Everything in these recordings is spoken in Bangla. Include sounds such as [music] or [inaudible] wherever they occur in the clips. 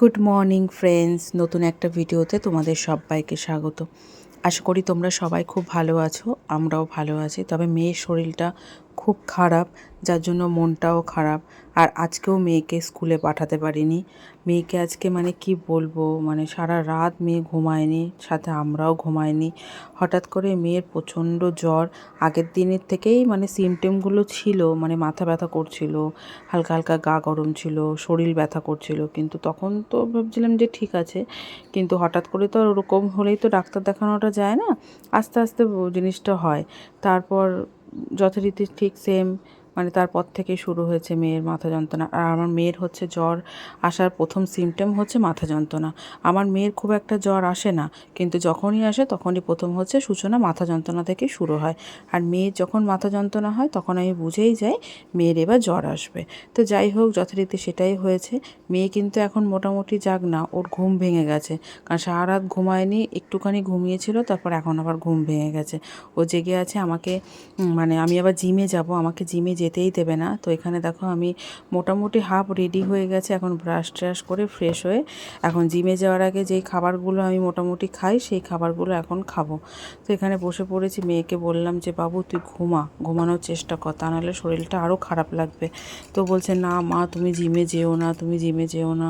গুড মর্নিং ফ্রেন্ডস, নতুন একটা ভিডিওতে তোমাদের সবাইকে স্বাগত। আশা করি তোমরা সবাই খুব ভালো আছো, আমরাও ভালো আছি। তবে মেয়ের শরীরটা খুব খারাপ, যার জন্য মনটাও খারাপ। আর আজকেও মেয়েকে স্কুলে পাঠাতে পারিনি। মেয়েকে আজকে মানে কি বলব? মানে সারা রাত মেয়ে ঘুমায়নি, সাথে আমরাও ঘুমায়নি। হঠাৎ করে মেয়ের প্রচণ্ড জ্বর। আগের দিনের থেকেই মানে সিমটেমগুলো ছিল মানে মাথা ব্যথা করছিল, হালকা হালকা গা গরম ছিল, শরীর ব্যথা করছিল। কিন্তু তখন তো ভাবছিলাম যে ঠিক আছে। কিন্তু হঠাৎ করে তো ওরকম হলেই তো ডাক্তার দেখানোটা যায় না। আস্তে আস্তে জিনিসটা হয়। তারপর যথারীতি ঠিক সেম মানে তারপর থেকে শুরু হয়েছে মেয়ের মাথা যন্ত্রণা। আর আমার মেয়ের হচ্ছে জ্বর আসার প্রথম সিমটম হচ্ছে মাথা যন্ত্রণা। আমার মেয়ের খুব একটা জ্বর আসে না, কিন্তু যখনই আসে তখনই প্রথম হচ্ছে সূচনা মাথা যন্ত্রণা থেকে শুরু হয়। আর মেয়ের যখন মাথা যন্ত্রণা হয় তখন আমি বুঝেই যাই মেয়ের এবার জ্বর আসবে। তো যাই হোক, যথারীতি সেটাই হয়েছে। মেয়ে কিন্তু এখন মোটামুটি যাক না, ওর ঘুম ভেঙে গেছে। কারণ সারা রাত ঘুমায়নি, একটুখানি ঘুমিয়েছিল, তারপর এখন আবার ঘুম ভেঙে গেছে। ও জেগে আছে, আমাকে মানে আমি আবার জিমে যাব, আমাকে জিমে যেতেই দেবে না। তো এখানে দেখো আমি মোটামুটি হাফ রেডি হয়ে গেছে। এখন ব্রাশ ট্রাশ করে ফ্রেশ হয়ে এখন জিমে যাওয়ার আগে যেই খাবারগুলো আমি মোটামুটি খাই, সেই খাবারগুলো এখন খাব। তো এখানে বসে পড়েছি, মেয়েকে বললাম যে, বাবু, তুই ঘুমা, ঘুমানোর চেষ্টা কর, তা নাহলে শরীরটা আরও খারাপ লাগবে। তো বলছে, না মা, তুমি জিমে যেও না, তুমি জিমে যেও না।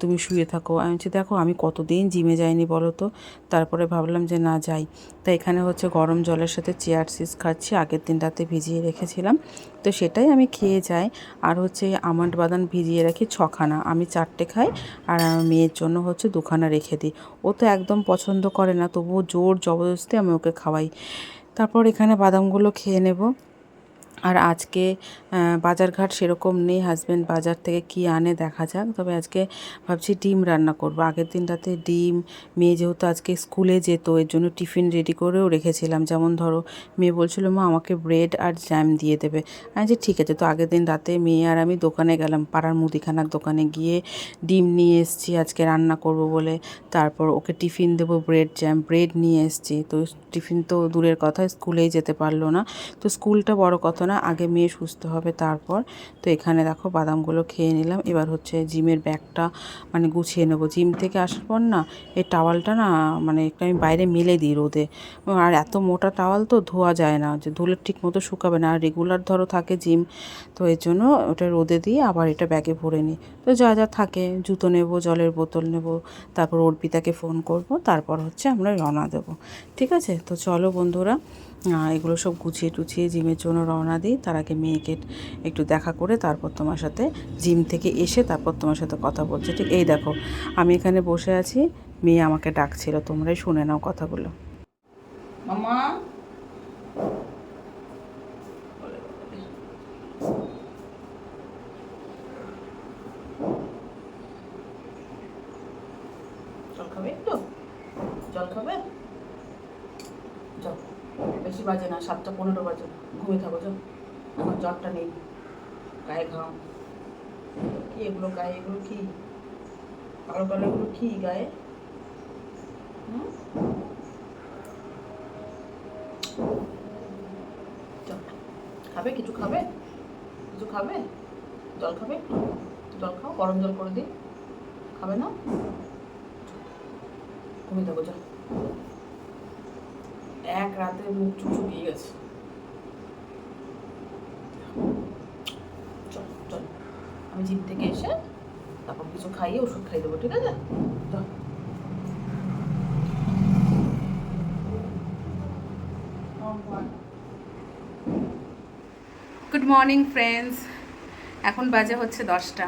তুমি শুয়ে থাকো। আমি বলছি, দেখো, আমি কতদিন জিমে যাইনি বলো তো? তারপরে ভাবলাম যে, না, যাই। তা এখানে হচ্ছে গরম জলের সাথে চেয়ার সিস খাচ্ছি, আগের দিন রাতে ভিজিয়ে রেখেছিলাম। তো সেটাই আমি খেয়ে যাই। আর হচ্ছে আমন্ড বাদাম ভিজিয়ে রাখি ছখানা। আমি চারটে খাই আর আমার মেয়ের জন্য হচ্ছে দুখানা রেখে দিই। ও তো একদম পছন্দ করে না, তবুও জোর জবরদস্তি আমি ওকে খাওয়াই। তারপর এখানে বাদামগুলো খেয়ে নেব। আর আজকে বাজারঘাট সেরকম নেই হাজব্যান্ড বাজার থেকে কি আনে দেখা যাক। তবে আজকে ভাবছি ডিম রান্না করব। আগের দিন রাতে ডিম, মেয়ে যেহেতু আজকে স্কুলে যেত, এর জন্য টিফিন রেডি করেও রেখেছিলাম। যেমন ধরো, মেয়ে বলছিল, মা, আমাকে ব্রেড আর জ্যাম দিয়ে দেবে। আমি যে ঠিক আছে। তো আগের দিন রাতে মেয়ে আর আমি দোকানে গেলাম, পাড়ার মুদিখানার দোকানে গিয়ে ডিম নিয়ে এসেছি, আজকে রান্না করব বলে। তারপর ওকে টিফিন দেবো ব্রেড জ্যাম ব্রেড নিয়ে এসেছি। তো টিফিন তো দূরের কথা, স্কুলেই যেতে পারল না। তো স্কুলটা বড় কথা না, আগে মেয়ে সুস্থ হবে তারপর। তো এখানে দেখো বাদামগুলো খেয়ে নিলাম। এবার হচ্ছে জিমের ব্যাগটা মানে গুছিয়ে নেব। জিম থেকে আসার পর না, এই টাওয়ালটা না মানে একটু আমি বাইরে মেলে দিই রোদে। আর এত মোটা টাওয়াল তো ধোয়া যায় না, যে ধুলে ঠিক মতো শুকাবে না। আর রেগুলার ধরো থাকে জিম, তো এর জন্য ওটা রোদে দিয়ে আবার এটা ব্যাগে ভরে নিই। তো যা যা থাকে, জুতো নেব, জলের বোতল নেব, তারপর অর্পিতাকে ফোন করব, তারপর হচ্ছে আমরা রওনা দেবো। ঠিক আছে? তো চলো বন্ধুরা এগুলো সব গুছিয়ে টুছিয়ে জিমের জন্য রওনা দিই। তার আগে মেয়েকে একটু দেখা করে তারপর তোমার সাথে জিম থেকে এসে তারপর তোমার সাথে কথা বলছে। ঠিক এই দেখো, আমি এখানে বসে আছি, মেয়ে আমাকে ডাকছিল, তোমরাই শুনে নাও কথাগুলো। মামা জল খাবে একটু জল খাবে যাও বেশি বাজে না সাতটা পনেরো বাজে, ঘুমিয়ে থাকো, যাও। এখন জ্বরটা নেই, গায়ে ঘাম। কি এগুলো গায়ে, এগুলো কি? কালো কালো এগুলো কি গায়ে। খাবে? কিছু খাবে? কিছু খাবে? জল খাবে? জল খাও, গরম জল করে দিই। খাবে না? ঘুমিয়ে থাকো, যাও। এক রাতে মুখ চুপ শুকিয়ে গেছে। আমি জিম থেকে এসে তারপর কিছু খাইয়ে ওষুধ খাইয়ে দেবো, ঠিক আছে? গুড মর্নিং ফ্রেন্ডস এখন বাজে হচ্ছে দশটা।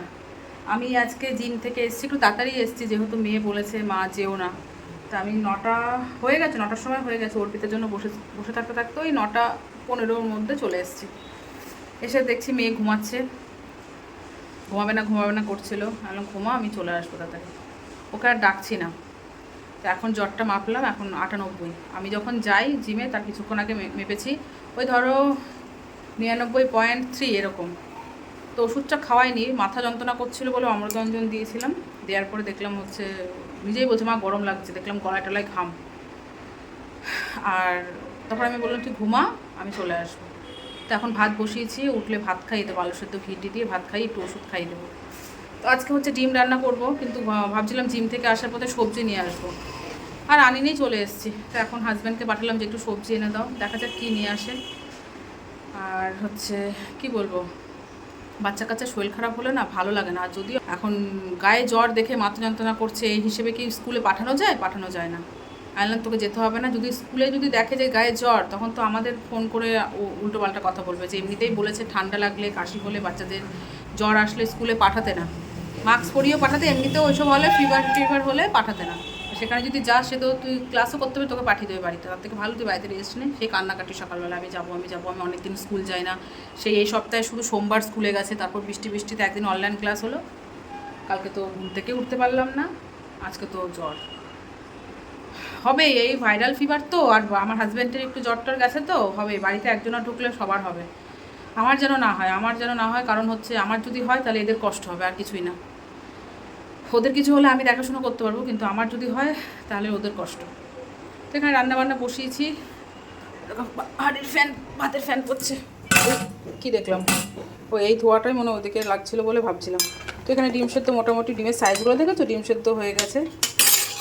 আমি আজকে জিম থেকে এসেছি, একটু তাড়াতাড়ি এসেছি, যেহেতু মেয়ে বলেছে, মা যেও না। তা আমি নটা হয়ে গেছে, নটার সময় হয়ে গেছে অর্পিতার জন্য বসে বসে থাকতে থাকতে ওই নটা পনেরোর মধ্যে চলে এসেছি। এসে দেখছি মেয়ে ঘুমাচ্ছে। ঘুমাবে না ঘুমাবে না করছিল। আমি ঘুমা, আমি চলে আসব তাড়াতাড়ি ওকে আর ডাকছি না। তো এখন জ্বরটা মাপলাম, এখন আটানব্বই। আমি যখন যাই জিমে, তার কিছুক্ষণ আগে মেপেছি। ওই ধরো নিরানব্বই পয়েন্ট থ্রি এরকম। তো ওষুধটা খাওয়াইনি, মাথা যন্ত্রণা করছিল বলে অমৃতঞ্জন দিয়েছিলাম। দেওয়ার পরে দেখলাম হচ্ছে, নিজেই বলছে, মা, গরম লাগছে। দেখলাম গলায় টলায় ঘাম। আর তারপর আমি বললাম, তুই ঘুমা, আমি চলে আসব। তো এখন ভাত বসিয়েছি, উঠলে ভাত খাইয়ে দেবো আলু সেদ্ধ ঘিটি দিয়ে ভাত খাই, একটু ওষুধ খাইয়ে দেবো তো আজকে হচ্ছে ডিম রান্না করব, কিন্তু ভাবছিলাম জিম থেকে আসার পথে সবজি নিয়ে আসব। আর আনিনেই চলে এসেছি। তো এখন হাজব্যান্ডকে পাঠালাম যে, একটু সবজি এনে দাও, দেখা যাক কী নিয়ে আসে। আর হচ্ছে, কি বলব? বাচ্চা কাচ্চা শরীর খারাপ হলে না ভালো লাগে না। আর যদিও এখন গায়ে জ্বর দেখে মাথা যন্ত্রণা করছে, এই হিসেবে কি স্কুলে পাঠানো যায়? পাঠানো যায় না। আইলাম তোকে যেতে হবে না। যদি স্কুলে যদি দেখে যে গায়ে জ্বর, তখন তো আমাদের ফোন করে উল্টো পাল্টা কথা বলবে যে এমনিতেই বলেছে ঠান্ডা লাগলে, কাশি হলে বাচ্চাদের জ্বর আসলে স্কুলে পাঠাতে না। মাস্ক পরিয়েও পাঠাতে, এমনিতেও ওইসব হলে ফিভার টিভার হলে পাঠাতে না। সেখানে যদি যাস, সে তো তুই ক্লাসও করতে হবে, তোকে পাঠিয়ে দেবে বাড়িতে। তার থেকে ভালো তুই বাড়িতে রেস্ট নে। সেই কান্নাকাটি সকালবেলা, আমি যাব আমি যাব, আমি অনেকদিন স্কুল যাই না। সেই এই সপ্তাহে শুধু সোমবার স্কুলে গেছে, তারপর বৃষ্টি, বৃষ্টিতে একদিন অনলাইন ক্লাস হলো। কালকে তো ঘুম থেকে উঠতে পারলাম না, আজকে তো জ্বর। হবে, এই ভাইরাল ফিভার তো, আর আমার হাজব্যান্ডের একটু জ্বর টর গেছে তো, হবে, বাড়িতে একজনা ঢুকলে সবার হবে। আমার যেন না হয়, আমার যেন না হয়, কারণ হচ্ছে আমার যদি হয়, তাহলে এদের কষ্ট হবে, আর কিছুই না। ওদের কিছু হলে আমি দেখাশোনা করতে পারব, কিন্তু আমার যদি হয়, তাহলে ওদের কষ্ট। তো এখানে রান্নাবান্না বসিয়েছি। হাড়ির ফ্যান, ভাতের ফ্যান পড়ছে। কি দেখলাম? ও এই ধোয়াটাই মনে ওদিকে লাগছিল বলে ভাবছিলাম। তো এখানে ডিম সেদ্ধ মোটামুটি, ডিমের সাইজগুলো দেখেছ? ডিম সেদ্ধ হয়ে গেছে।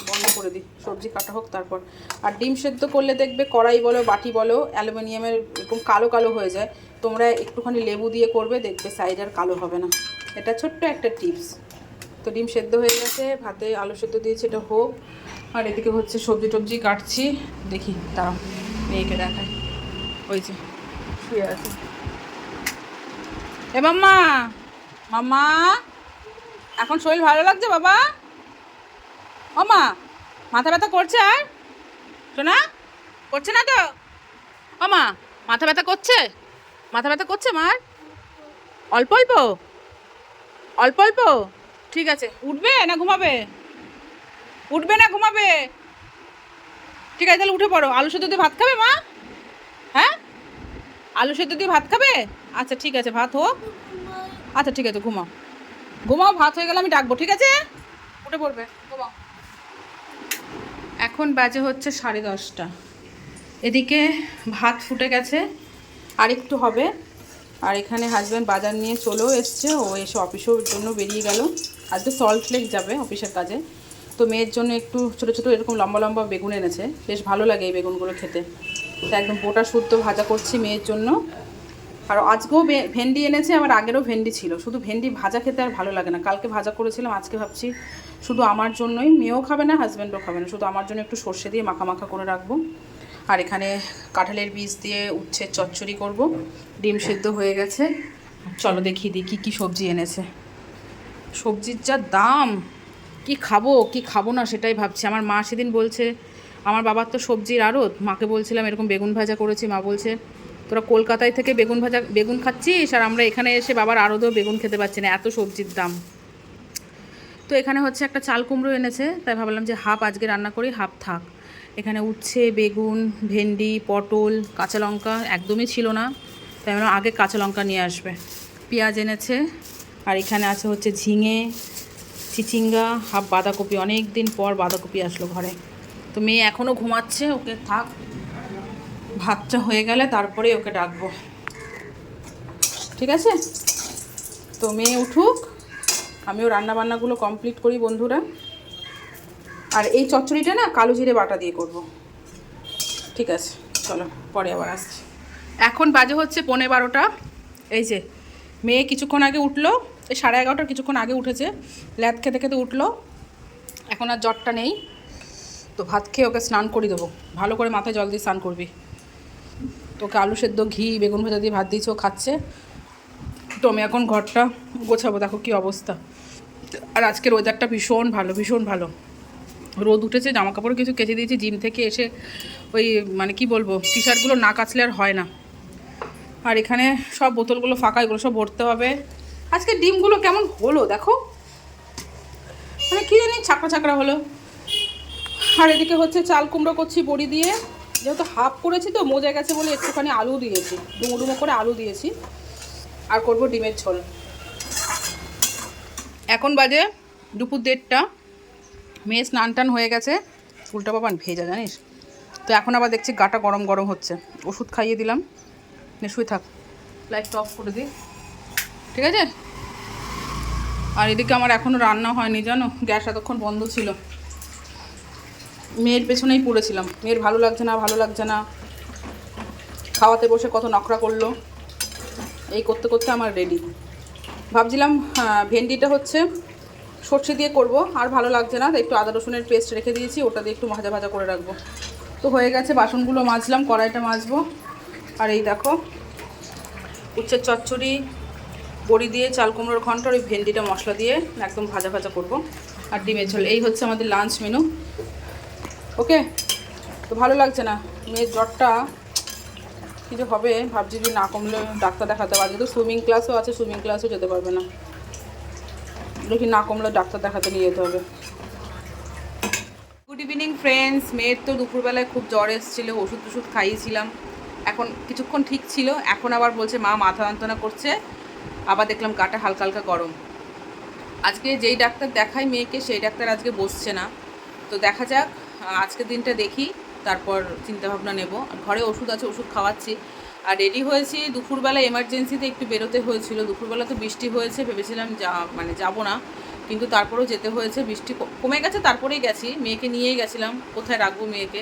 বন্ধ করে দিই, সবজি কাটা হোক তারপর। আর ডিম সেদ্ধ করলে দেখবে কড়াই বলো, বাটি বলো, অ্যালুমিনিয়ামের এরকম কালো কালো হয়ে যায়। তোমরা একটুখানি লেবু দিয়ে করবে, দেখবে সাইড আর কালো হবে না। এটা ছোট্ট একটা টিপস তো ডিম সেদ্ধ হয়ে গেছে, ভাতে আলু সেদ্ধ দিয়েছি, এটা হোক। আর এদিকে হচ্ছে সবজি টবজি কাটছি, দেখি তারাও মেয়েকে দেখায় ওই যে, শুয়ে আছে। এ মাম্মা মাম্মা, এখন শরীর ভালো লাগছে বাবা? ও মা, মাথা ব্যথা করছে আর? শোনা করছে না তো? ও মা, মাথা ব্যথা করছে? মাথা ব্যথা করছে মার? অল্প অল্প? অল্প অল্প? ঠিক আছে। উঠবে না ঘুমাবে? উঠবে না ঘুমাবে? ঠিক আছে, তাহলে উঠে পড়ো। আলু সেদ্ধ দিয়ে ভাত খাবে মা? হ্যাঁ? আলু সেদ্ধ দিয়ে ভাত খাবে? আচ্ছা ঠিক আছে, ভাত হোক। আচ্ছা ঠিক আছে, ঘুমাও। ঘুমাও, ভাত হয়ে গেলে আমি ডাকবো, ঠিক আছে? উঠে পড়বে, ঘুমাও। এখন বাজে হচ্ছে সাড়ে দশটা। এদিকে ভাত ফুটে গেছে আর একটু হবে। আর এখানে হাজব্যান্ড বাজার নিয়ে চলেও এসছে। ও এসে অফিসের জন্য বেরিয়ে গেল। আজকে সল্ট লেক যাবে অফিসের কাজে। তো মেয়ের জন্য একটু ছোটো ছোটো এরকম লম্বা লম্বা বেগুন এনেছে। বেশ ভালো লাগে এই বেগুনগুলো খেতে। তো একদম গোটা শুদ্ধ ভাজা করছি মেয়ের জন্য। আর আজকেও ভেন্ডি এনেছে আমার আগেরও ভেন্ডি ছিল। শুধু ভেন্ডি ভাজা খেতে আর ভালো লাগে না। কালকে ভাজা করেছিলাম, আজকে ভাবছি শুধু আমার জন্যই। মেয়েও খাবে না হাজব্যান্ডও খাবে না। শুধু আমার জন্য একটু সর্ষে দিয়ে মাখা মাখা করে রাখব। আর এখানে কাঁঠালের বীজ দিয়ে উচ্ছে চচ্চড়ি করব। ডিম সেদ্ধ হয়ে গেছে। চলো দেখি দিই কী কী সবজি এনেছে। সবজির যা দাম, কি খাব কি খাব না সেটাই ভাবছি। আমার মা সেদিন বলছে, আমার বাবার তো সবজির আড়ত। মাকে বলছিলাম, এরকম বেগুন ভাজা করেছি। মা বলছে, তোরা কলকাতায় থেকে বেগুন ভাজা, বেগুন খাচ্ছিস? আর আমরা এখানে এসে বাবার আড়তেও বেগুন খেতে পাচ্ছি না, এত সবজির দাম। তো এখানে হচ্ছে একটা চাল কুমড়ো এনেছে। তাই ভাবলাম যে হাফ আজকে রান্না করি, হাফ থাক। এখানে উচ্ছে, বেগুন, ভেন্ডি, পটল, কাঁচা লঙ্কা একদমই ছিল না। তাই ভাবলাম আগে কাঁচা লঙ্কা নিয়ে আসবে। পেঁয়াজ এনেছে, আর এখানে আছে হচ্ছে ঝিঙে, চিচিঙ্গা, হাফ বাঁধাকপি। অনেক দিন পর বাঁধাকপি আসলো ঘরে। তো মেয়ে এখনও ঘুমাচ্ছে, ওকে থাক। ভাতটা হয়ে গেলে তারপরে ওকে ডাকবো। ঠিক আছে? তো মেয়ে উঠুক, আমিও রান্না বান্নাগুলো কমপ্লিট করি বন্ধুরা। আর এই চচ্চড়িটা না কালো জিরে বাটা দিয়ে করব। ঠিক আছে, চলো, পরে আবার আসছি। এখন বাজে হচ্ছে পৌনে বারোটা। এই যে, মেয়ে কিছুক্ষণ আগে উঠল, এই সাড়ে এগারোটার কিছুক্ষণ আগে উঠেছে, ল্যাদ খেতে খেতে উঠল। এখন আর জ্বরটা নেই, তো ভাত খেয়ে ওকে স্নান করে দেবো। ভালো করে মাথায় জল দিয়ে স্নান করবি। তোকে আলু সেদ্ধ, ঘি, বেগুন ভাজা দিয়ে ভাত দিয়েছে, ও খাচ্ছে। তো আমি এখন ঘরটা গোছাবো, দেখো কী অবস্থা। আর আজকের ওয়েদারটা ভীষণ ভালো ভীষণ ভালো। রোদ উঠেছে জামা কাপড় কিছু কেচে দিয়েছি, জিম থেকে এসে ওই মানে কি বলব টি শার্টগুলো না কাচলে আর হয় না। আর এখানে সব বোতলগুলো ফাঁকা, এগুলো সব ভরতে হবে। আজকে ডিমগুলো কেমন হলো দেখো। মানে কী জানি ছাকড়া ছাকড়া হলো। আর এদিকে হচ্ছে চাল কুমড়ো করছি বড়ি দিয়ে। যেহেতু হাফ করেছি তো, মজা গেছে বলে একটুখানি আলু দিয়েছি, ডুমো ডুমো করে আলু দিয়েছি। আর করব ডিমের ঝোল। এখন বাজে দুপুর দেড়টা। মেয়ে স্নান টান হয়ে গেছে, উল্টা বাবান ভেজা, জানিস? তো এখন আবার দেখছি গাটা গরম গরম হচ্ছে। ওষুধ খাইয়ে দিলাম। শুয়ে থাক। লাইটটা অফ করে দিই ঠিক আছে? আর এদিকে আমার এখনও রান্না হয়নি, জানো? গ্যাস এতক্ষণ বন্ধ ছিল। মেয়ের পেছনেই পড়েছিলাম। মেয়ের ভালো লাগছে না, ভালো লাগছে না। খাওয়াতে বসে কত নকরা করল। এই করতে করতে আমার রেডি ভাবছিলাম ভেন্ডিটা হচ্ছে সর্ষে দিয়ে করব, আর ভালো লাগছে না। একটু আদা রসুনের পেস্ট রেখে দিয়েছি, ওটা দিয়ে একটু ভাজা ভাজা করে রাখব। তো হয়ে গেছে, বাসনগুলো মাজলাম, কড়াইটা মাজবো। আর এই দেখো উচ্ছের চচ্চড়ি, বড়ি দিয়ে চাল কুমড়োর ঘন্ট, আর ওই ভেন্ডিটা মশলা দিয়ে একদম ভাজা ভাজা করব। আর ডিমের ঝোল, এই হচ্ছে আমাদের লাঞ্চ মেনু ওকে? তো ভালো লাগছে না? মেয়ের জ্বরটা কিছু হবে, ভাবছি যদি না কমলে ডাক্তার দেখাতে পারবে। তো সুইমিং ক্লাসও আছে সুইমিং ক্লাসও যেতে পারবে না। দেখি না কমলে ডাক্তার দেখাতে নিয়ে যেতে হবে। গুড ইভিনিং ফ্রেন্ডস মেয়ের তো দুপুরবেলায় খুব জ্বর এসেছিল ওষুধ টষুধ খাইয়েছিলাম। এখন কিছুক্ষণ ঠিক ছিল, এখন আবার বলছে মা মাথা যন্ত্রণা করছে, আবার দেখলাম গাটা হালকা হালকা গরম। আজকে যেই ডাক্তার দেখাই মেয়েকে, সেই ডাক্তার আজকে বসছে না। তো দেখা যাক আজকের দিনটা দেখি, তারপর চিন্তাভাবনা নেব। আর ঘরে ওষুধ আছে, ওষুধ খাওয়াচ্ছি। আর রেডি হয়েছি। দুপুরবেলা এমার্জেন্সিতে একটু বেরোতে হয়েছিল। দুপুরবেলা তো বৃষ্টি হয়েছে, ভেবেছিলাম যা মানে যাব না। কিন্তু তারপরেও যেতে হয়েছে। বৃষ্টি কমে গেছে, তারপরেই গেছি। মেয়েকে নিয়েই গেছিলাম। কোথায় রাখব মেয়েকে?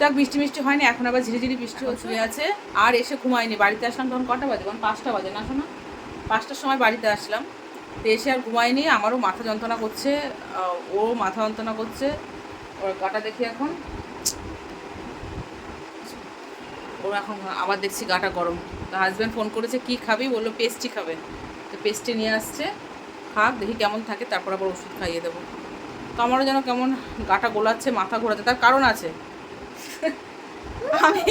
যাক, বৃষ্টি মিষ্টি হয়নি, এখন আবার ঝিরিঝিরি বৃষ্টি শুয়ে আছে। আর এসে ঘুমায়নি। বাড়িতে আসলাম তখন কটা বাজে? তখন পাঁচটা বাজে না, শোনা? পাঁচটার সময় বাড়িতে আসলাম। তো এসে আর ঘুমায়নি। আমারও মাথা যন্ত্রণা করছে। ও মাথা যন্ত্রণা করছে। ওর গাটা দেখি এখন। ওর এখন আবার দেখছি গাটা গরম। তো হাজব্যান্ড ফোন করেছে কি খাবি? বলল পেস্ট্রি খাবে। তো পেস্ট্রি নিয়ে আসছে খাক দেখি কেমন থাকে তারপর আবার ওষুধ খাইয়ে দেবো। তো আমারও যেন কেমন গাটা গোলাচ্ছে মাথা ঘোরাচ্ছে তার কারণ আছে। আমি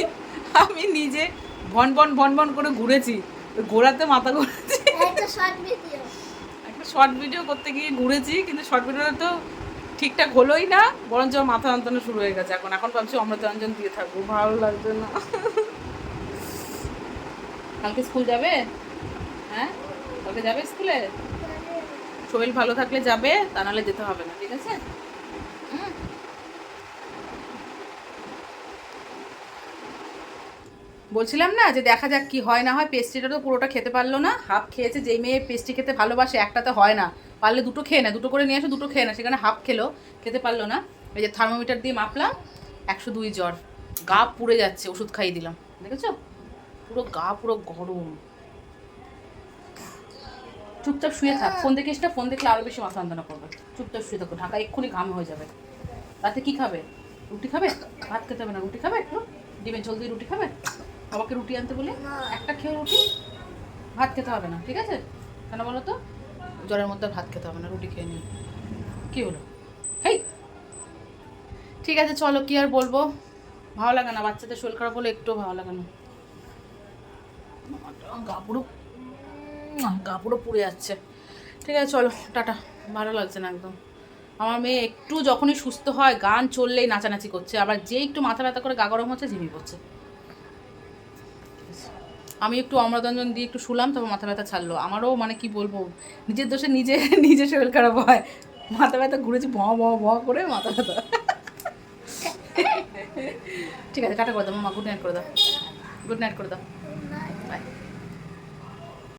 আমি নিজে ভন ভন ভন ভন করে ঘুরেছি ঘোরাতে মাথা ঘোরাচ্ছে একটা শর্ট ভিডিও একটা শর্ট ভিডিও করতে গিয়ে ঘুরেছি কিন্তু শর্ট ভিডিওটা তো ঠিকঠাক হলোই না, বরঞ্চ মাথা যন্ত্রণা শুরু হয়ে গেছে এখন। এখন ভাবছি অমৃতাঞ্জন দিয়ে থাকব, ভালো লাগছে না। কালকে স্কুল যাবে? হ্যাঁ? কালকে যাবে স্কুলে? শরীর ভালো থাকলে যাবে, তা নাহলে যেতে হবে না, ঠিক আছে? বলছিলাম না যে দেখা যাক কি হয়, না হয় পেস্ট্রিটা তো পুরোটা খেতে পারল না। হাফ খেয়েছে, যেই মেয়ে পেস্ট্রি খেতে ভালোবাসে, একটাতে হয় না। পারলে দুটো খেয়ে না, দুটো করে নিয়ে আসো দুটো খেয়ে না। সেখানে হাফ খেলো, খেতে পারল না। এই যে থার্মোমিটার দিয়ে মাপলাম, একশো দুই জ্বর। গা পুড়ে যাচ্ছে, ওষুধ খাইয়ে দিলাম। দেখেছ? পুরো গা, পুরো গরম। চুপচাপ শুয়ে থাক। ফোন দেখিস না ফোন দেখলে আরও বেশি মাথা যন্ত্রণা করবে। চুপচাপ শুয়ে থাকো ঢাকা এক্ষুনি ঘাম হয়ে যাবে। রাতে কি খাবে? রুটি খাবে? ভাত খেতে হবে না, রুটি খাবে একটু? ডিমের ঝোল দিয়ে রুটি খাবে? বাবাকে রুটি আনতে বলি, একটা খেয়ে রুটি, ভাত খেতে হবে না, ঠিক আছে? কেন বলো তো? জ্বরের মধ্যে ভাত খেতে হবে না, রুটি খেয়ে নিই কী হলো? হেই! ঠিক আছে, চলো, কি আর বলব? ভালো লাগে না, বাচ্চাদের শরীর খারাপ হলে একটু ভালো লাগে না। গা পুরো পুড়ে যাচ্ছে। ঠিক আছে, চলো, টাটা। ভালো লাগছে না একদম। আমার মেয়ে একটু যখনই সুস্থ হয়, গান চললেই নাচানাচি করছে, আবার যে একটু মাথা ব্যথা করে গা গরম হচ্ছে, ঝিমিয়ে পড়ছে। আমি একটু অমৃতাঞ্জন দিয়ে একটু শুলাম, তারপর মাথা ব্যথা ছাড়লো। আমারও মানে কি বলব, নিজের দোষে নিজে [laughs] নিজে শরীর খারাপ হয়। মাথা ব্যথা ঘুরেছি, ভ ভ করে মাথা ব্যথা। ঠিক আছে কাটা করে দাও মা গুড নাইট করে দাও। গুড নাইট করে দাও।